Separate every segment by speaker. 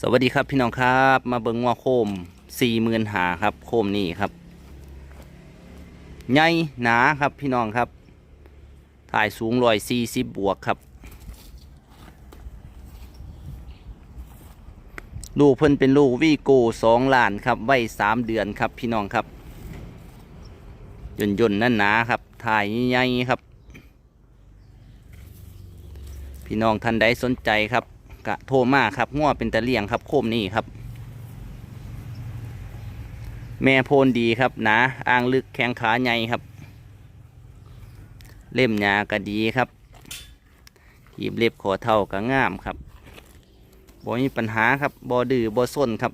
Speaker 1: สวัสดีครับพี่น้องครับ มาเบิงว่าโคมสี่หมื่นหาครับ โคมนี่ครับใหญ่หนาครับพี่น้องครับ ถ่ายสูงร้อยสี่สิบบวกครับ ลูกเพิ่นเป็นลูกวีโก้สองล้านครับไว้สามเดือนครับพี่น้องครับย่นย่นๆนั่นหนาครับ ถ่ายใหญ่ครับ พี่น้องท่านใดสนใจครับ กะโทรมาครับง่วเป็นตะเลียงครับ โคมนี่ครับ แม่โพนดีครับหนาอ่างลึกแข้งขาใหญ่ครับ เล่มหยากะดีครับหีบเล็บขอเท่ากะงามครับบ่มีปัญหาครับบ่ดื้อบ่ส้นครับ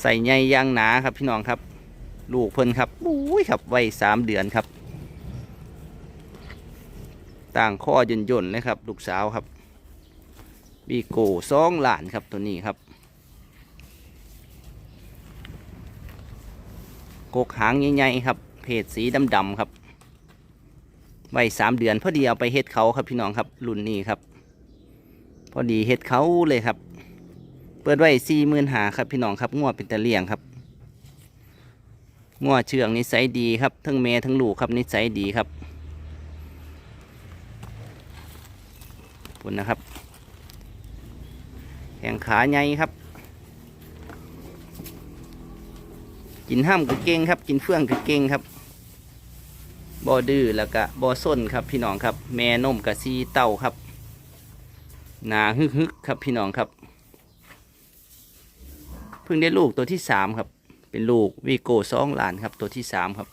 Speaker 1: ใส่ใหญ่อยางหนาครับพี่น้องครับ ลูกเพิ่นครับอุ้ยครับไว้สามเดือนครับ ต่างข้อย่นย่นๆเลยครับ ลูกสาวครับ บีโก้สองหลานครับตัวนี้ครับกกหางใหญ่ๆครับ เพศสีดำๆครับไว้สามเดือนพอดีเอาไปเฮ็ดเขาครับพี่น้องครับรุ่นนี้ครับ พอดีเฮ็ดเขาเลยครับ เปิดไว้สี่หมื่นหาครับพี่น้องครับงัวเป็นตะเลียงครับงัวเชื่องนิสัยดีครับทั้งแม่ทั้งลูกครับนิสัยดีครับขอบคุณนะครับ แข้งขาใหญ่ครับ กินห้ามก็เก่งครับ กินเฟื่องก็เก่งครับบอดื้อแล้วก็บอส้นครับพี่น้องครับ แม่นมกับซีเต้าครับหนาฮึกฮึกครับพี่น้องครับ เพิ่งได้ลูกตัวที่สามครับ เป็นลูกวีโก้สองหลานครับตัวที่สามครับ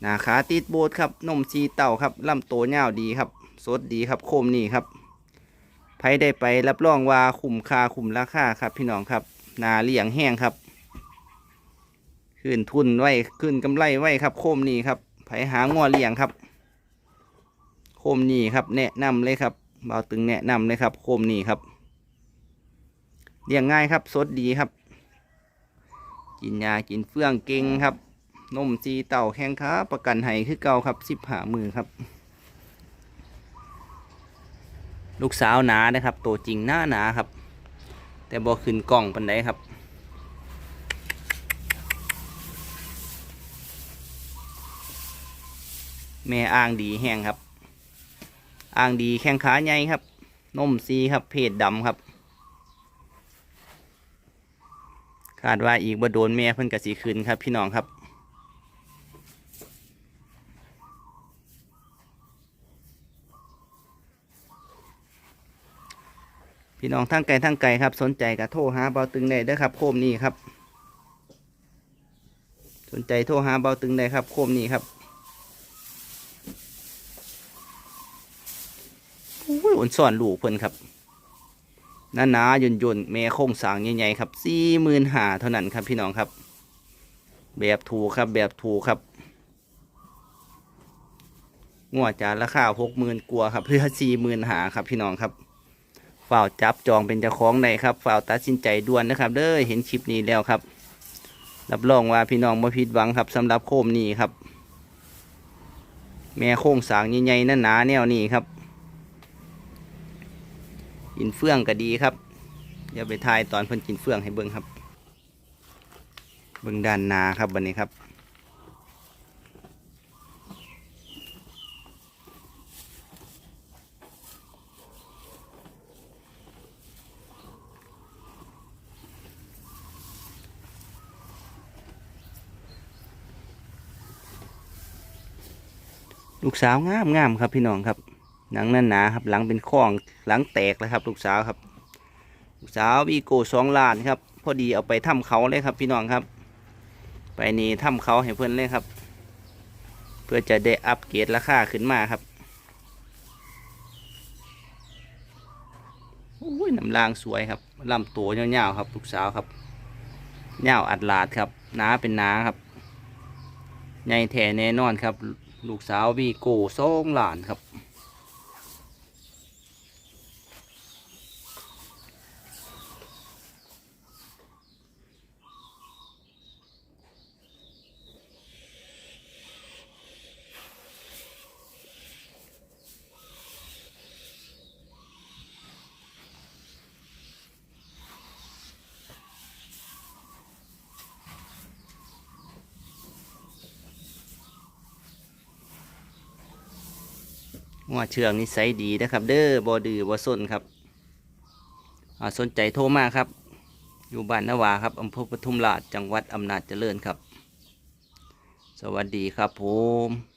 Speaker 1: หนาขาติดโบดครับนมซีเต้าครับลำโตวยาดีครับสดดีครับโคมนี่ครับ ไผได้ไปรับรองว่าคุ้มค่าคุ้มราคาครับ พี่น้องครับนาเลี้ยงแห้งครับขึ้นทุนไว้ขึ้นกำไรไว้ครับ โคมนี่ครับไผหางัวเลี้ยงครับ โคมนี่ครับแนะนำเลยครับเบาตึงแนะนำเลยครับ โคมนี่ครับเลี้ยงง่ายครับสดดีครับ กินยากินเฟื่องเก่งครับนมจีเต่าแข้งขาประกันให้คือเก่าครับสิบหามือครับ ลูกสาวหนานะครับตัวจริงหน้าหนาครับ แต่บอขึ้นกล่องปันไดครับ แม่อ่างดีแห้งครับอ่างดีแข้งขาใหญ่ครับนมซีครับเพศดำครับ คาดว่าอีกบ่โดนแม่เพิ่นกะสีคืนครับพี่น้องครับ พี่น้องทั้งไกลทั้งไกลครับ สนใจก็โทรหาเบาตึงได้เด้อครับ โคมนี้ครับ สนใจโทรหาเบาตึงได้ครับ โคมนี้ครับโอ้ยอ่อนสอนลูกเพิ่นครับหนาหนาๆย่นย่นๆแม่โค้งสางใหญ่ๆครับสี่หมื่นหาเท่านั้นครับพี่น้องครับ แบบถูกครับ แบบถูกครับงวดจานราคาหกหมื่นกว่าครับเพื่อสี่หมื่นหาครับพี่น้องครับ ฝ่าวจับจองเป็นเจ้าของได้ครับฝ่าวตัดสินใจด่วนนะครับเด้อเห็นคลิปนี้แล้วครับ รับรองว่าพี่น้องบ่ผิดหวังครับสำหรับโคมนี้ครับ แม่โค้งสางใหญ่ๆนั่นหนาแนวนี้ครับกินเฟื่องก็ดีครับอย่าไปทายตอนเพิ่นกินเฟื่องให้เบิ่งครับ เบิ่งด้านนาครับวันนี้ครับ ลูกสาวงามงามครับพี่น้องครับ หนังนั่นหนาครับหลังเป็นข้องหลังแตกแล้วครับ ลูกสาวครับ ลูกสาววีโก้สองล้านครับ พอดีเอาไปทำเขาเลยครับ พี่น้องครับ ไปนี่ทำเขาให้เพื่อนเลยครับ เพื่อจะได้อัปเกรดราคาขึ้นมาครับโอ้ยน้ำลางสวยครับลำตัวยาวๆครับ ลูกสาวครับยาอัดลาดครับหนาเป็นหนาครับใหญ่แท้แน่นอนครับ ลูกสาววีโก้สองหลานครับ งัวเชืองนิสัยดีนะครับ เด้อบอดือบอส้นครับอ่าสนใจโทรมาครับ อยู่บ้านนาวาครับอำเภอปทุมราชจังหวัดอำนาจเจริญครับ สวัสดีครับผม